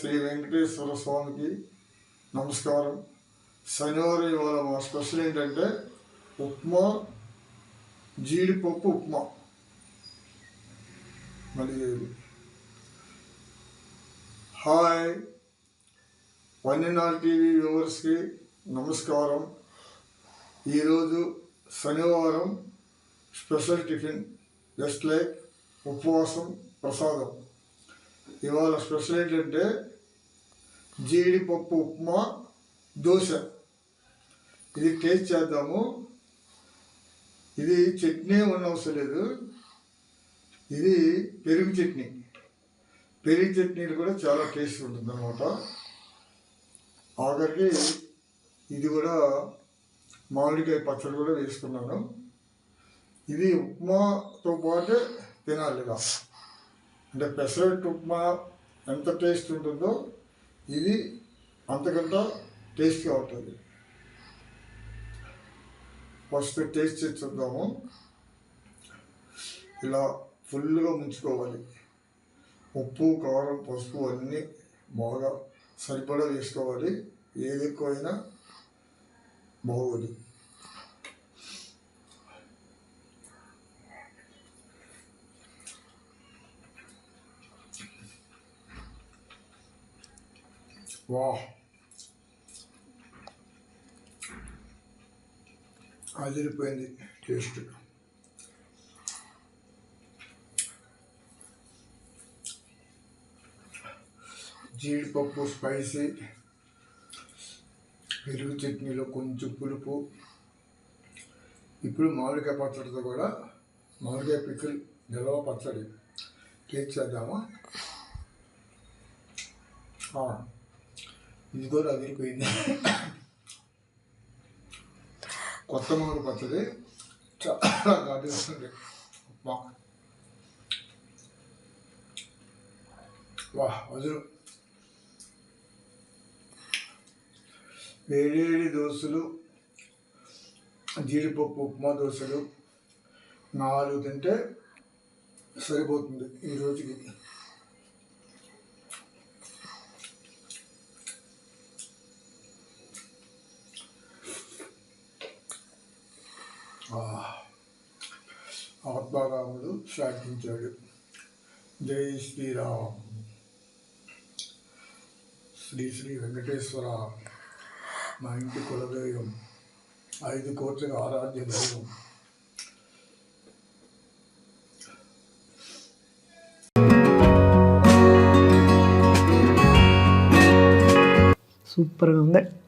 శ్రీ వెంకటేశ్వర స్వామికి నమస్కారం. శనివారం ఇవాళ మా స్పెషల్ ఏంటంటే ఉప్మా జీడిపప్పు ఉప్మా. మరి హాయ్. వన్యనాల్ టీవీ వ్యూవర్స్కి నమస్కారం. ఈరోజు శనివారం స్పెషల్ టిఫిన్ జస్ట్ లైక్ ఉపవాసం ప్రసాదం. ఇవాళ స్పెషల్ ఏంటంటే జీడిపప్పు ఉప్మా దోశ. ఇది టేస్ట్ చేద్దాము. ఇది చట్నీ ఉండవసరం లేదు. ఇది పెరుగు చట్నీ. పెరుగు చట్నీలు కూడా చాలా టేస్ట్ ఉంటుంది అనమాట ఆఖరికి ఇది కూడా మామిడికాయ పచ్చడి కూడా వేసుకున్నాను. ఇది ఉప్మాతో పాటు తినాలి ఇలా అంటే పెసరట్టు ఉప్మా ఎంత టేస్ట్ ఉంటుందో ఇది అంతకంటే టేస్ట్గా ఉంటుంది. ఫస్ట్ టేస్ట్ చేసి చూద్దాము. ఇలా ఫుల్గా ముంచుకోవాలి. ఉప్పు కారం పసుపు అన్నీ బాగా సరిపడా వేసుకోవాలి. ఏది ఎక్కువైనా బాగోదు. వా అదిరిపోయింది టేస్ట్. జీడిపప్పు స్పైసీ పెరుగు చట్నీలో కొంచెం పులుపు. ఇప్పుడు మామిడికాయ పచ్చడితో కూడా మామిడికాయ పిక్కులు నిలవ పచ్చడి. టేస్ట్ చేద్దామా? ఇది కూడా అదిరిపోయింది. కొత్త మామిడి పచ్చడి చాలా ఘాటుగా వస్తుంది వా వా అదురు వేడి దోశలు జీడిపప్పు ఉప్మా దోశలు నాలుగు తింటే సరిపోతుంది ఈ రోజుకి. ఆత్మారాముడు శాంతించాడు. జై శ్రీరామ్. శ్రీ శ్రీ వెంకటేశ్వర మా ఇంటి కులదైవం ఐదు కోట్ల ఆరాధ్య దైవం. సూపర్గా ఉంది.